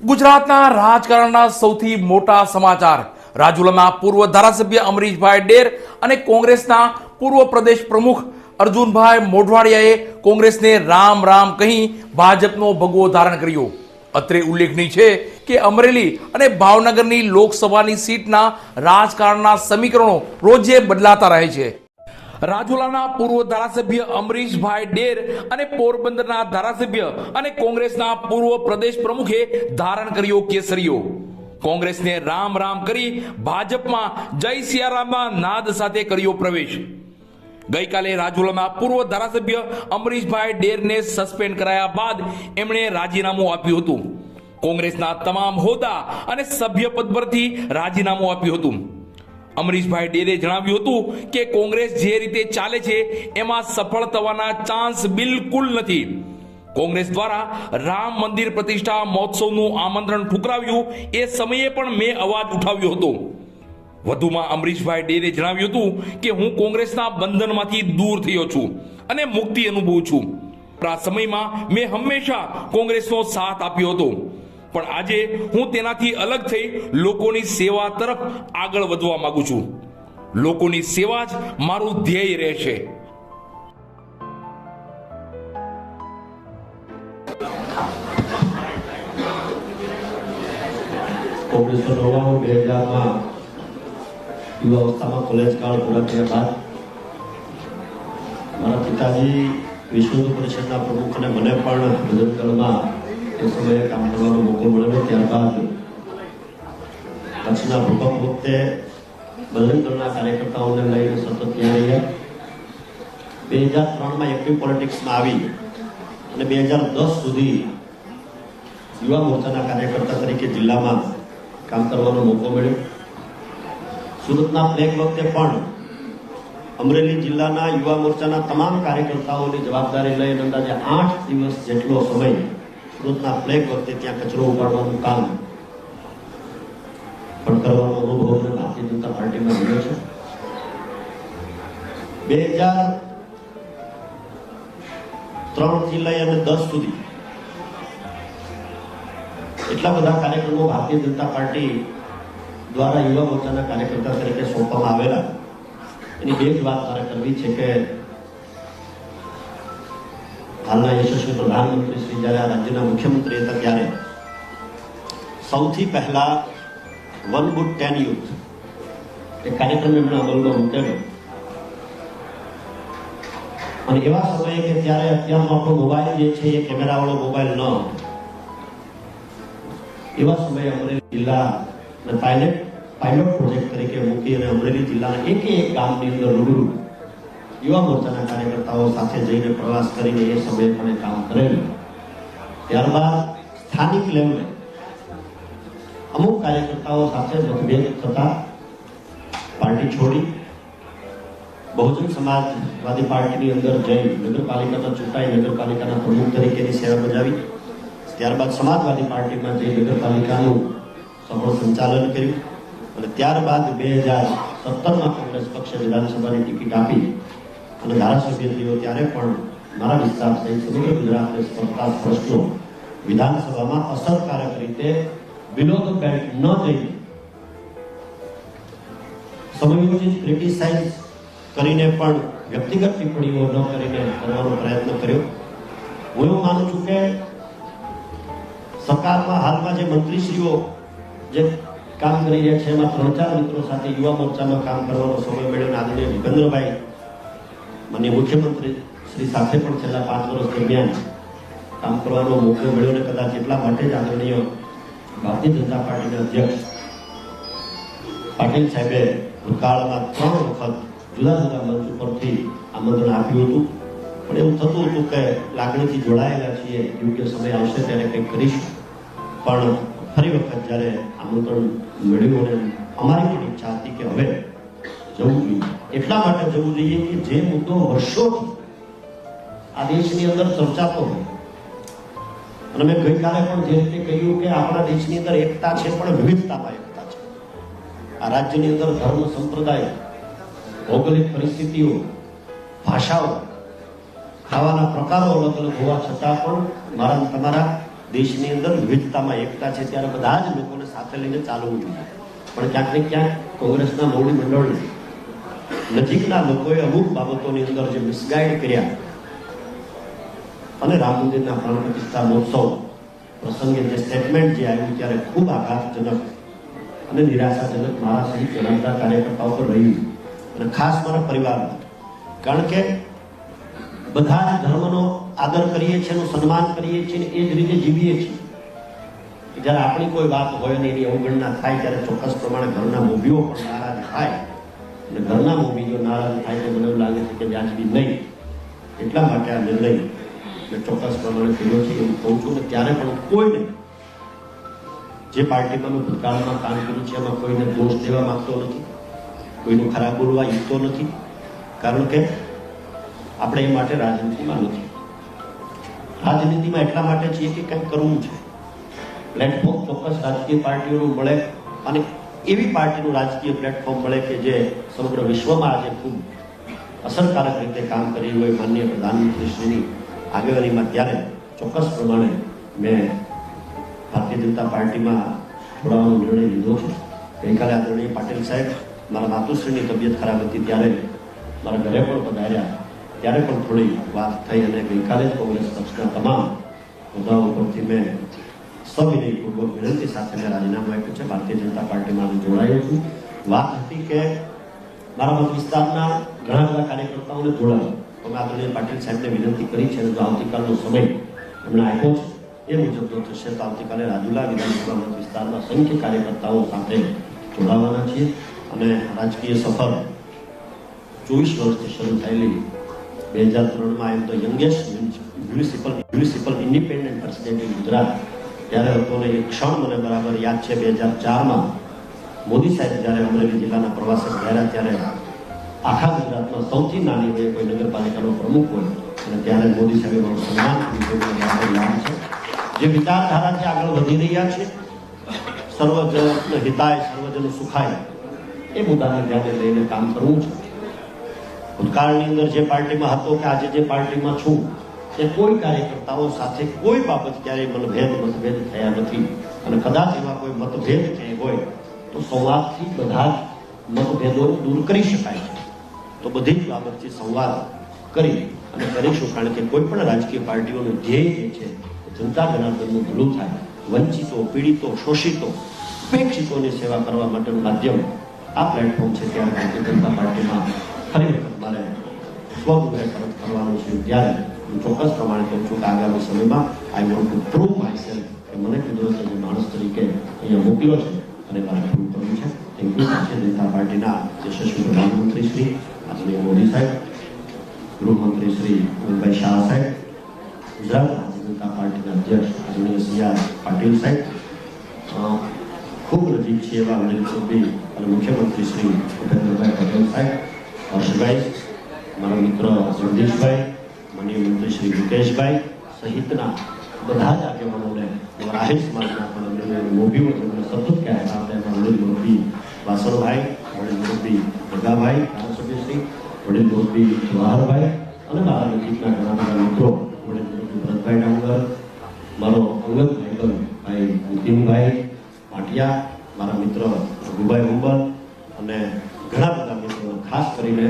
ગુજરાતના રાજકારણના સૌથી મોટા સમાચાર. રાજુલાના પૂર્વ ધારાસભ્ય અમરીશભાઈ ડેર અને કોંગ્રેસના પૂર્વ પ્રદેશ પ્રમુખ અર્જુનભાઈ મોઢવાડિયાએ કોંગ્રેસને રામ રામ કહી ભાજપનો ભગવો ધારણ કર્યો. અત્રે ઉલ્લેખનીય છે કે અમરેલી અને ભાવનગરની લોકસભાની સીટના રાજકારણના સમીકરણો રોજે બદલાતા રહે છે. રાજુલાના પૂર્વ ધારાસભ્ય અમરીશભાઈ ડેર અને પોરબંદરના ધારાસભ્ય અને કોંગ્રેસના પૂર્વ પ્રદેશ પ્રમુખે ધારણ કર્યો કેસરીઓ કોંગ્રેસને રામ રામ કરી ભાજપમાં જય સિયારામના નાદ સાથે કર્યો પ્રવેશ. ગઈકાલે રાજુલાના પૂર્વ ધારાસભ્ય અમરીશભાઈ ડેરને સસ્પેન્ડ કરાયા બાદ એમણે રાજીનામું આપ્યું હતું. કોંગ્રેસના તમામ હોદ્દા અને સભ્યપદ પરથી રાજીનામું આપ્યું હતું. અમરીશભાઈ ડેરે જણાવ્યું હતું કે કોંગ્રેસ જે રીતે ચાલે છે, એમાં સફળ થવાના ચાન્સ બિલકુલ નથી. કોંગ્રેસ દ્વારા રામ મંદિર પ્રતિષ્ઠા મહોત્સવનું આમંત્રણ ઠુકરાવ્યું, એ સમયે પણ મેં અવાજ ઉઠાવ્યો હતો. વધુમાં અમરીશભાઈ ડેરે જણાવ્યું હતું કે હું કોંગ્રેસના બંધનમાંથી દૂર થયો છું અને મુક્તિ અનુભવું છું. આ સમયમાં મેં હંમેશા કોંગ્રેસનો સાથ આપ્યો હતો. પણ આજે હું તેનાથી અલગ થઈ લોકોની સેવા તરફ આગળ વધવા માંગુ છું. લોકોની સેવા જ મારું ધ્યેય રહેશે. ઓગણીસો નવ્વાણું, બે હજારમાં યુવા અવસ્થામાં કોલેજ કાળ પૂરા થયા બાદ મારા પિતાજી વિષ્ણુ પરિષદના પ્રમુખ અને મને પણ ભજન દળમાં એ સમયે કામ કરવાનો મોકો મળેલો ત્યારબાદ કચ્છના ભૂકંપ વખતે ભજન દળના કાર્યકર્તાઓને લઈને સતત ત્યાં રહ્યા બે હજાર ત્રણમાં એક્ટિવ પોલિટિક્સમાં આવી અને બે હજાર દસ સુધી યુવા મોરચાના કાર્યકર્તા તરીકે જિલ્લામાં કામ કરવાનો મોકો મળ્યો સુરતના પ્લેગ વખતે પણ અમરેલી જિલ્લાના યુવા મોરચાના તમામ કાર્યકર્તાઓની જવાબદારી લઈને અંદાજે આઠ દિવસ જેટલો સમય સુરતના પ્લેગ વખતે ત્યાં કચરો ઉપાડવાનું કામ પણ કરવાનો અનુભવ ભારતીય જનતા પાર્ટીમાં મળ્યો છે. બે હજાર ત્રણથી લઈ અને દસ સુધી એટલા બધા કાર્યક્રમો ભારતીય જનતા પાર્ટી દ્વારા યુવા મોરચાના કાર્યકર્તા તરીકે સોંપવામાં આવેલા. એની બે જ વાત મારે કરવી છે કે હાલના યશસ્વી પ્રધાનમંત્રી શ્રી જ્યારે આ રાજ્યના મુખ્યમંત્રી હતા ત્યારે સૌથી પહેલા વન ગુડ ટેન યુથ એ કાર્યક્રમ એમણે અમલમાં મૂકેલો. અને એવા સમયે કે ત્યારે અત્યારનો આપણો મોબાઈલ જે છે એ કેમેરાવાળો મોબાઈલ ન હતો. એવા સમયે અમરેલી જિલ્લા પાયલટ પાયલોટ પ્રોજેક્ટ તરીકે મૂકી અને અમરેલી જિલ્લાના એક એક ગામની અંદર રૂબરૂ યુવા મોરચાના કાર્યકર્તાઓ સાથે જઈને પ્રવાસ કરીને એ સમયે પણ કામ કરેલું. ત્યારબાદ સ્થાનિક લેવલે અમુક કાર્યકર્તાઓ સાથે મતભેદ થતા પાર્ટી છોડી બહુજન સમાજવાદી પાર્ટીની અંદર જઈ નગરપાલિકામાં ચૂંટાઈ નગરપાલિકાના પ્રમુખ તરીકેની સેવા બજાવી. ત્યારબાદ સમાજવાદી પાર્ટીમાં જઈ નગરપાલિકાનું સફળ સંચાલન કર્યું. અને ત્યારબાદ બે હજાર સત્તરમાં કોંગ્રેસ પક્ષે વિધાનસભાની ટિકિટ આપી. અને ધારાસભ્ય થયો ત્યારે પણ મારા વિસ્તાર સહિત સમગ્ર ગુજરાતને સ્પર્ધા પ્રશ્નો વિધાનસભામાં અસરકારક રીતે બિલો ધ ન થઈ. સમયોજિત ક્રિટિસાઇઝ કરીને પણ વ્યક્તિગત ટિપ્પણીઓ ન કરીને કરવાનો પ્રયત્ન કર્યો. હું એવું માનું છું કે સરકારમાં હાલમાં જે મંત્રીશ્રીઓ જે કામ કરી રહ્યા છે, એમાં ત્રણ ચાર મિત્રો સાથે યુવા મોરચામાં કામ કરવાનો સમય મળ્યો આદરણીય ભૂપેન્દ્રભાઈ મને મુખ્યમંત્રી શ્રી સાથે પણ છેલ્લા પાંચ વર્ષ દરમિયાન કામ કરવાનો મોકો મળ્યો ને કદાચ એટલા માટે જ આદરણીય ભારતીય જનતા પાર્ટીના અધ્યક્ષ પાટીલ સાહેબે ભૂતકાળમાં ત્રણ વખત જુદા જુદા મંચ ઉપરથી આમંત્રણ આપ્યું હતું. પણ એવું થતું હતું કે લાગણીથી જોડાયેલા છીએ, યોગ્ય સમય આવશે ત્યારે કંઈક કરીશું. પણ ફરી વખત જ્યારે આમંત્રણ મળ્યું અને અમારી પણ ઈચ્છા હતી કે હવે જવું જોઈએ. એટલા માટે જવું જોઈએ કે જે મુદ્દો વર્ષોથી આ દેશની અંદર ચર્ચાતો હોય. અને મેં ગઈકાલે પણ જે રીતે કહ્યું કે આપણા દેશની અંદર એકતા છે, પણ વિવિધતામાં એકતા છે. આ રાજ્યની અંદર ધર્મ, સંપ્રદાય, ભૌગોલિક પરિસ્થિતિઓ, ભાષાઓ, ખાવાના પ્રકારો અલગ અલગ હોવા છતાં પણ મારા તમારા દેશની અંદર વિવિધતામાં એકતા છે. ત્યારે બધા જ લોકોને સાથે લઈને ચાલવું જોઈએ. પણ ક્યાંક ને ક્યાંક કોંગ્રેસના મોવડી મંડળને નજીકના લોકોએ અમુક બાબતોની અંદર જે મિસગાઈડ કર્યા, અને રામ મંદિરના પ્રાણ પ્રતિષ્ઠા મહોત્સવ પ્રસંગે જે સ્ટેટમેન્ટ જે આવ્યું ત્યારે ખૂબ આઘાતજનક અને નિરાશાજનક મારા સહિત જણાવતા કાર્યકર્તાઓ પર રહ્યું અને ખાસ મારા પરિવાર કારણ કે બધા જ ધર્મનો આદર કરીએ છીએ એનું સન્માન કરીએ છીએ એ જ રીતે જીવીએ છીએ. જ્યારે આપણી કોઈ વાત હોય ને એની અવગણના થાય ત્યારે ચોક્કસ પ્રમાણે ઘરના મૂવીઓ પણ નારાજ થાય અને ઘરના મોભી જો નારાજ થાય તો મને એવું લાગે છે કે વ્યાજબી નહીં. એટલા માટે આ નિર્ણય મેં ચોક્કસ પ્રમાણે કર્યો છે. એવું કહું છું ને ત્યારે પણ કોઈને જે પાર્ટીમાં ભૂતકાળમાં કામ કર્યું છે, એમાં કોઈને દોષ દેવા માંગતો નથી. કોઈનું ખરાબ બોલવા ઈચ્છતો નથી. કારણ કે આપણે એ માટે રાજનીતિમાં નથી. રાજનીતિમાં એટલા માટે છીએ કે કંઈક કરવું છે. પ્લેટફોર્મ ચોક્કસ રાજકીય પાર્ટીઓનું મળે અને એવી પાર્ટીનું રાજકીય પ્લેટફોર્મ મળે કે જે સમગ્ર વિશ્વમાં આજે ખૂબ અસરકારક રીતે કામ કરી હોય માનનીય પ્રધાનમંત્રીશ્રીની આગેવાનીમાં ત્યારે ચોક્કસ પ્રમાણે મેં ભારતીય જનતા પાર્ટીમાં જોડાવાનો નિર્ણય લીધો છે. ગઈકાલે આદરણીય પાટીલ સાહેબ મારા માતુશ્રીની તબિયત ખરાબ હતી ત્યારે મારા ઘરે પણ પધાર્યા. ત્યારે પણ થોડી વાત થઈ અને ગઈકાલે જ કોંગ્રેસ પક્ષના તમામ હોદ્દાઓ પરથી મેં સવિનયપૂર્વક વિનંતી સાથે મેં રાજીનામું આપ્યું છે ભારતીય જનતા પાર્ટીમાં જોડાયો છું વાત હતી કે મારા મત વિસ્તારના ઘણા બધા કાર્યકર્તાઓને જોડાયો અમે આદરણીય પાટીલ સાહેબને વિનંતી કરી છે તો આવતીકાલનો સમય એમણે આપ્યો છે એ મુજબ જો થશે તો આવતીકાલે રાજુલા વિધાનસભા મત વિસ્તારના સંખ્ય કાર્યકર્તાઓ સાથે જોડાવાના છીએ અને રાજકીય સફર ચોવીસ વર્ષથી શરૂ થયેલી બે હજાર ત્રણમાં એમ તો youngest municipal municipal independent president Gujarat ત્યારે હતો એક ક્ષણ મને બરાબર યાદ છે, બે હજાર ચારમાં મોદી સાહેબ જ્યારે અમરેલી જિલ્લાના પ્રવાસે ગયા ત્યારે આખા ગુજરાતમાં સૌથી નાની હોય કોઈ નગરપાલિકાનો પ્રમુખ હોય અને ત્યારે મોદી સાહેબે મારું સન્માન યાદ છે. જે વિચારધારાથી આગળ વધી રહ્યા છે, સર્વજન હિતાય, સર્વજન સુખાય, એ મુદ્દાને ધ્યાને લઈને કામ કરવું છે. ભૂતકાળની અંદર જે પાર્ટીમાં હતો કે આજે જે પાર્ટીમાં છું તે કોઈ કાર્યકર્તાઓ સાથે કોઈ બાબત ક્યારેય મનભેદ મતભેદ થયા નથી. અને કદાચ એવા કોઈ મતભેદ ક્યાંય હોય, તો સંવાદથી બધા જ મતભેદોને દૂર કરી શકાય છે. તો બધી જ બાબતથી સંવાદ કરી અને કરીશું, કારણ કે કોઈ પણ રાજકીય પાર્ટીઓનું ધ્યેય જે છે જનતા જનાર્દનનું ભલું થાય. વંચિતો, પીડિતો, શોષિતો ઉપેક્ષિતોની સેવા કરવા માટેનું માધ્યમ આ પ્લેટફોર્મ છે ત્યારે ભારતીય જનતા પાર્ટીમાં ફરી વખત મારે સ્વગૃહે પરત કરવાનું છે ત્યારે. ચોક્કસ પ્રમાણે કહું છું કે આગામી સમયમાં I want to prove myself કે મને કુદરતે માણસ તરીકે અહીંયા મોકલ્યો છે અને મારે પ્રૂવ કરવું છે થેન્ક યુ ભારતીય જનતા પાર્ટીના યશસ્વી પ્રધાનમંત્રી શ્રી આદરણીય મોદી સાહેબ ગૃહમંત્રી શ્રી અમિતભાઈ શાહ સાહેબ ગુજરાત જનતા પાર્ટીના અધ્યક્ષ આદરણીય સી પાટીલ સાહેબ ખૂબ નજીક છે એવા ચૌધરી અને મુખ્યમંત્રી શ્રી ભૂપેન્દ્રભાઈ પટેલ સાહેબ હર્ષભાઈ મારા મિત્ર જગદીશભાઈ માનીય મંત્રી શ્રી મુકેશભાઈ સહિતના બધા જ આગેવાનોને આહિર સમાજના પણ અગ્રણીઓ મોભી મને સતત કહેવા આપણે વડીલ મોરબી વાસણભાઈ વડીલ મોરબી ભગાભાઈ ધારાસભ્યશ્રી વડીલ મોરબી જવાહરભાઈ અને મારા નજીકના ઘણા બધા મિત્રો વડીલ મોરબી ભરતભાઈ ડાંગર મારો અંગત ભાઈબંધ ભાઈ નીતિનભાઈ પાટિયા મારા મિત્ર રઘુભાઈ હુંબલ અને ઘણા બધા મિત્રો ખાસ કરીને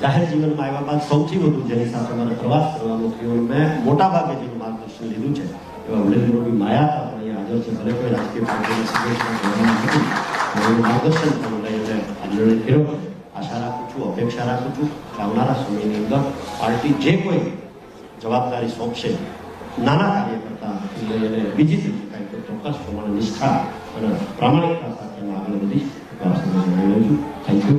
જાહેર જીવનમાં આવ્યા બાદ સૌથી વધુ જેની સાથે મારે પ્રવાસ કરવાનો થયો મેં મોટા ભાગે જેનું માર્ગદર્શન લીધું છે. એવા વડીલ મોરબી માયા હતા પણ અહીંયા હાજર છે. ભલે કોઈ રાજકીય પાર્ટીના સંદેશમાં એનું માર્ગદર્શન પણ લઈને આંદોલન કર્યો આશા રાખું છું, અપેક્ષા રાખું છું કે આવનારા સમયની અંદર પાર્ટી જે કોઈ જવાબદારી સોંપશે, નાના કાર્યકર્તા લઈને બીજી રીતે કાંઈ ચોક્કસ પ્રમાણે નિષ્ઠા અને પ્રામાણિકતા સાથે આગળ વધી છું. Thank you